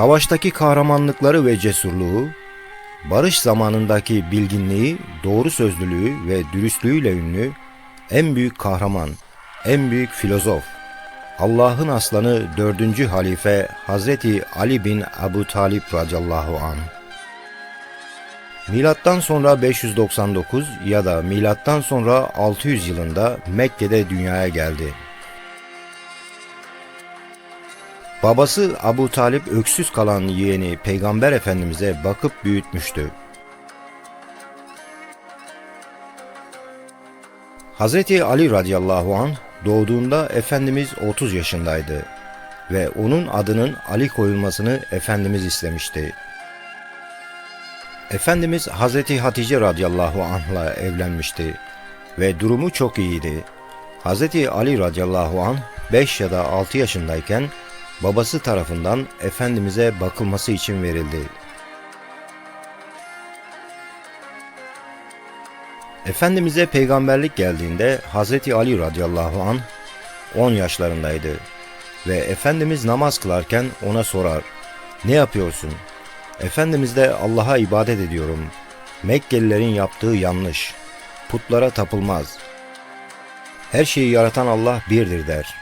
Savaştaki kahramanlıkları ve cesurluğu, barış zamanındaki bilginliği, doğru sözlülüğü ve dürüstlüğüyle ünlü en büyük kahraman, en büyük filozof, Allah'ın aslanı 4. halife Hazreti Ali bin Ebu Talip radıyallahu anh. Milattan sonra 599 ya da milattan sonra 600 yılında Mekke'de dünyaya geldi. Babası Abu Talip öksüz kalan yeğeni Peygamber Efendimiz'e bakıp büyütmüştü. Hazreti Ali radıyallahu an doğduğunda Efendimiz 30 yaşındaydı ve onun adının Ali koyulmasını Efendimiz istemişti. Efendimiz Hazreti Hatice radıyallahu anh'la evlenmişti ve durumu çok iyiydi. Hazreti Ali radıyallahu anh 5 ya da 6 yaşındayken babası tarafından Efendimiz'e bakılması için verildi. Efendimiz'e peygamberlik geldiğinde Hazreti Ali radıyallahu an 10 yaşlarındaydı ve Efendimiz namaz kılarken ona sorar, ne yapıyorsun? Efendimiz de Allah'a ibadet ediyorum. Mekkelilerin yaptığı yanlış. Putlara tapılmaz. Her şeyi yaratan Allah birdir der.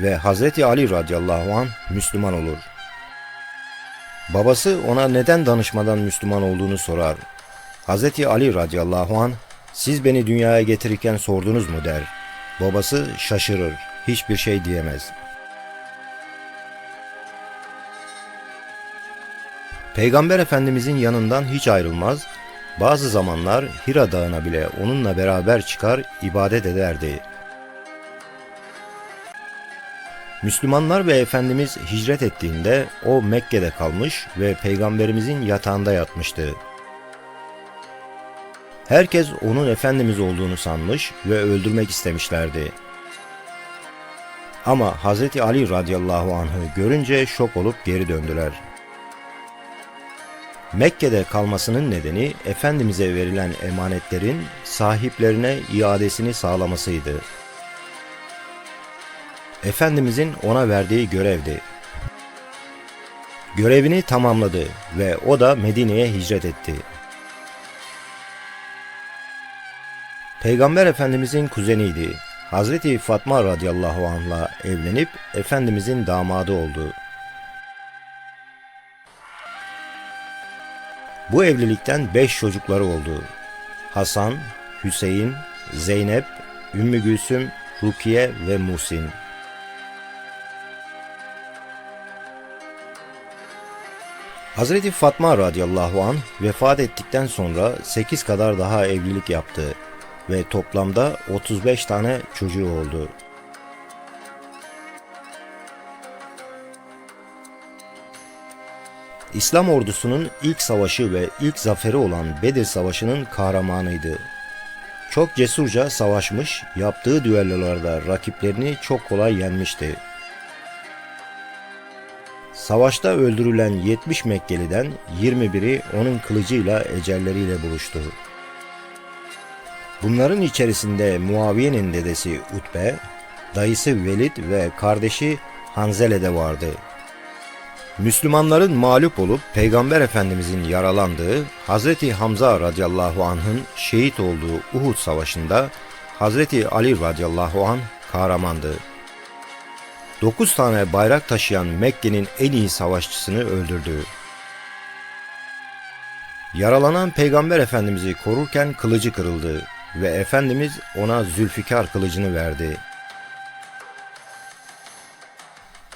Ve Hazreti Ali radıyallahu an Müslüman olur. Babası ona neden danışmadan Müslüman olduğunu sorar. Hazreti Ali radıyallahu an siz beni dünyaya getirirken sordunuz mu der. Babası şaşırır, hiçbir şey diyemez. Peygamber Efendimizin yanından hiç ayrılmaz, bazı zamanlar Hira Dağı'na bile onunla beraber çıkar ibadet ederdi. Müslümanlar ve Efendimiz hicret ettiğinde o Mekke'de kalmış ve Peygamberimizin yatağında yatmıştı. Herkes onun Efendimiz olduğunu sanmış ve öldürmek istemişlerdi. Ama Hz. Ali radıyallahu anh'ı görünce şok olup geri döndüler. Mekke'de kalmasının nedeni Efendimiz'e verilen emanetlerin sahiplerine iadesini sağlamasıydı. Efendimizin ona verdiği görevdi. Görevini tamamladı ve o da Medine'ye hicret etti. Peygamber Efendimizin kuzeniydi. Hazreti Fatma radıyallahu anh'la evlenip Efendimizin damadı oldu. Bu evlilikten beş çocukları oldu. Hasan, Hüseyin, Zeynep, Ümmü Gülsüm, Rukiye ve Musin. Hazreti Fatma radıyallahu an vefat ettikten sonra 8 kadar daha evlilik yaptı ve toplamda 35 tane çocuğu oldu. İslam ordusunun ilk savaşı ve ilk zaferi olan Bedir Savaşı'nın kahramanıydı. Çok cesurca savaşmış, yaptığı düellolarda rakiplerini çok kolay yenmişti. Savaşta öldürülen 70 Mekkeliden 21'i onun kılıcıyla ecelleriyle buluştu. Bunların içerisinde Muaviye'nin dedesi Utbe, dayısı Velid ve kardeşi Hanzele de vardı. Müslümanların mağlup olup Peygamber Efendimizin yaralandığı Hazreti Hamza radıyallahu anh'ın şehit olduğu Uhud savaşında Hazreti Ali radıyallahu anh kahramandı. 9 tane bayrak taşıyan Mekke'nin en iyi savaşçısını öldürdü. Yaralanan Peygamber Efendimiz'i korurken kılıcı kırıldı ve Efendimiz ona Zülfikar kılıcını verdi.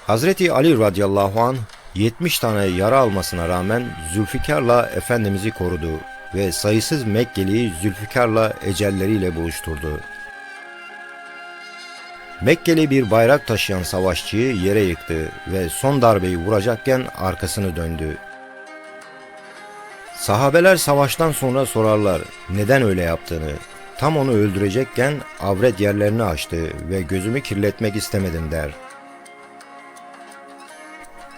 Hazreti Ali radıyallahu an 70 tane yara almasına rağmen Zülfikar'la Efendimiz'i korudu ve sayısız Mekkeli'yi Zülfikar'la ecelleriyle buluşturdu. Mekkeli bir bayrak taşıyan savaşçıyı yere yıktı ve son darbeyi vuracakken arkasını döndü. Sahabeler savaştan sonra sorarlar neden öyle yaptığını. Tam onu öldürecekken avret yerlerini açtı ve gözümü kirletmek istemedim der.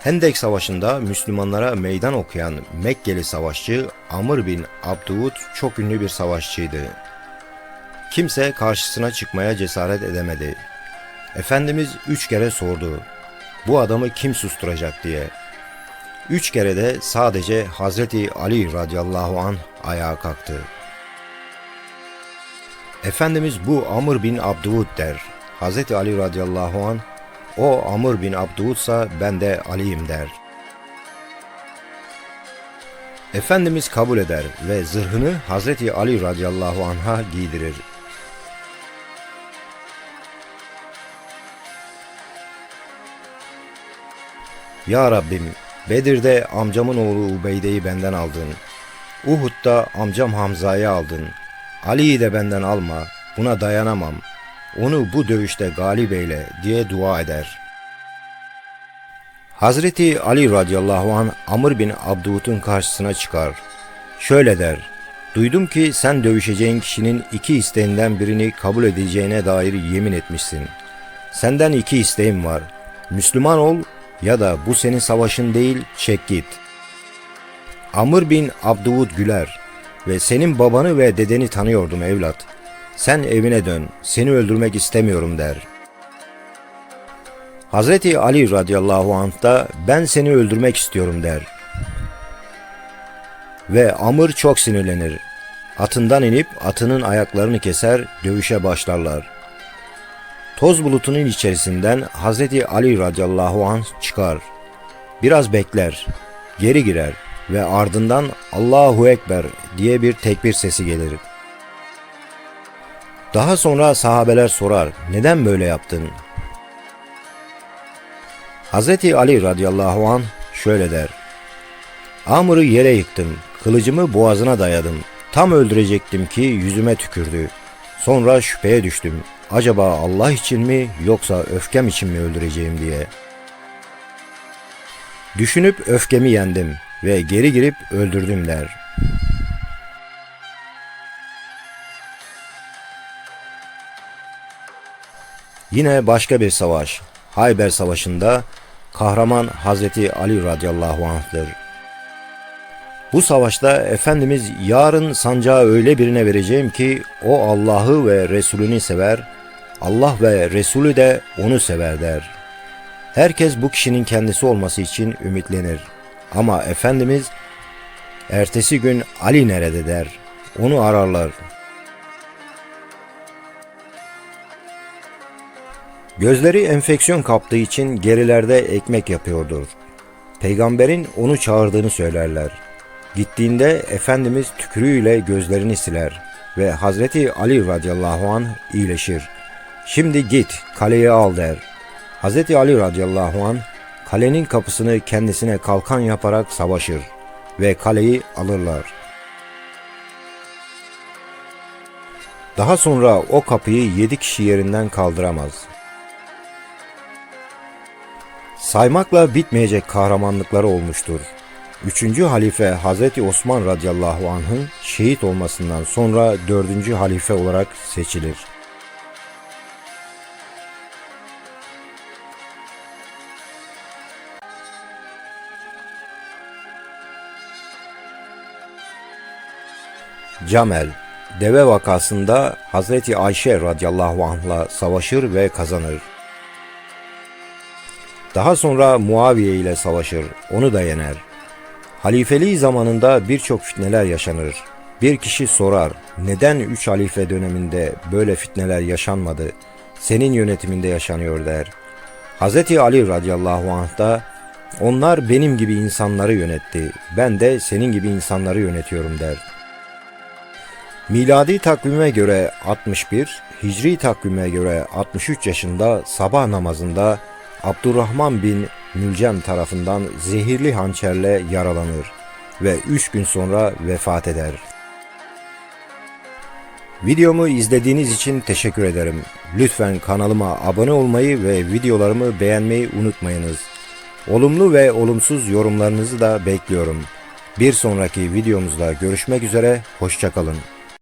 Hendek Savaşı'nda Müslümanlara meydan okuyan Mekkeli savaşçı Amr bin Abduvud çok ünlü bir savaşçıydı. Kimse karşısına çıkmaya cesaret edemedi. Efendimiz üç kere sordu. Bu adamı kim susturacak diye. Üç kere de sadece Hazreti Ali radıyallahu an ayağa kalktı. Efendimiz bu Amr bin Abduvud der. Hazreti Ali radıyallahu an o Amr bin Abduvudsa ben de Ali'yim der. Efendimiz kabul eder ve zırhını Hazreti Ali radıyallahu anh'a giydirir. Ya Rabbim, Bedir'de amcamın oğlu Ubeyde'yi benden aldın. Uhud'da amcam Hamza'yı aldın. Ali'yi de benden alma, buna dayanamam. Onu bu dövüşte galip eyle diye dua eder. Hazreti Ali radıyallahu an Amr bin Abduvud'un karşısına çıkar. Şöyle der, duydum ki sen dövüşeceğin kişinin iki isteğinden birini kabul edeceğine dair yemin etmişsin. Senden iki isteğim var. Müslüman ol ya da bu senin savaşın değil çek git. Amr bin Abduvud güler ve senin babanı ve dedeni tanıyordum evlat. Sen evine dön, seni öldürmek istemiyorum der. Hazreti Ali radıyallahu anh da ben seni öldürmek istiyorum der. Ve Amr çok sinirlenir. Atından inip atının ayaklarını keser, dövüşe başlarlar. Toz bulutunun içerisinden Hazreti Ali radıyallahu anh çıkar. Biraz bekler, geri girer ve ardından Allahu Ekber diye bir tekbir sesi gelir. Daha sonra sahabeler sorar, neden böyle yaptın? Hazreti Ali radıyallahu an şöyle der. Amr'ı yere yıktım, kılıcımı boğazına dayadım. Tam öldürecektim ki yüzüme tükürdü. Sonra şüpheye düştüm. Acaba Allah için mi yoksa öfkem için mi öldüreceğim diye. Düşünüp öfkemi yendim ve geri girip öldürdüm der. Yine başka bir savaş, Hayber Savaşı'nda kahraman Hazreti Ali radıyallahu anh'tır. Bu savaşta Efendimiz yarın sancağı öyle birine vereceğim ki o Allah'ı ve Resulünü sever, Allah ve Resulü de onu sever der. Herkes bu kişinin kendisi olması için ümitlenir. Ama Efendimiz ertesi gün Ali nerede der. Onu ararlar. Gözleri enfeksiyon kaptığı için gerilerde ekmek yapıyordur. Peygamberin onu çağırdığını söylerler. Gittiğinde Efendimiz tükürüğüyle gözlerini siler ve Hazreti Ali radıyallahu an iyileşir. Şimdi git kaleyi al der. Hazreti Ali radıyallahu an kalenin kapısını kendisine kalkan yaparak savaşır ve kaleyi alırlar. Daha sonra o kapıyı yedi kişi yerinden kaldıramaz. Saymakla bitmeyecek kahramanlıkları olmuştur. Üçüncü halife Hazreti Osman radıyallahu anh'ın şehit olmasından sonra dördüncü halife olarak seçilir. Camel, deve vakasında Hazreti Ayşe radıyallahu anh'la savaşır ve kazanır. Daha sonra Muaviye ile savaşır, onu da yener. Halifeliği zamanında birçok fitneler yaşanır. Bir kişi sorar, neden üç halife döneminde böyle fitneler yaşanmadı, senin yönetiminde yaşanıyor der. Hz. Ali radıyallahu anh da, onlar benim gibi insanları yönetti, ben de senin gibi insanları yönetiyorum der. Miladi takvime göre 61, Hicri takvime göre 63 yaşında sabah namazında Abdurrahman bin Mülcem tarafından zehirli hançerle yaralanır ve 3 gün sonra vefat eder. Videomu izlediğiniz için teşekkür ederim. Lütfen kanalıma abone olmayı ve videolarımı beğenmeyi unutmayınız. Olumlu ve olumsuz yorumlarınızı da bekliyorum. Bir sonraki videomuzda görüşmek üzere, hoşçakalın.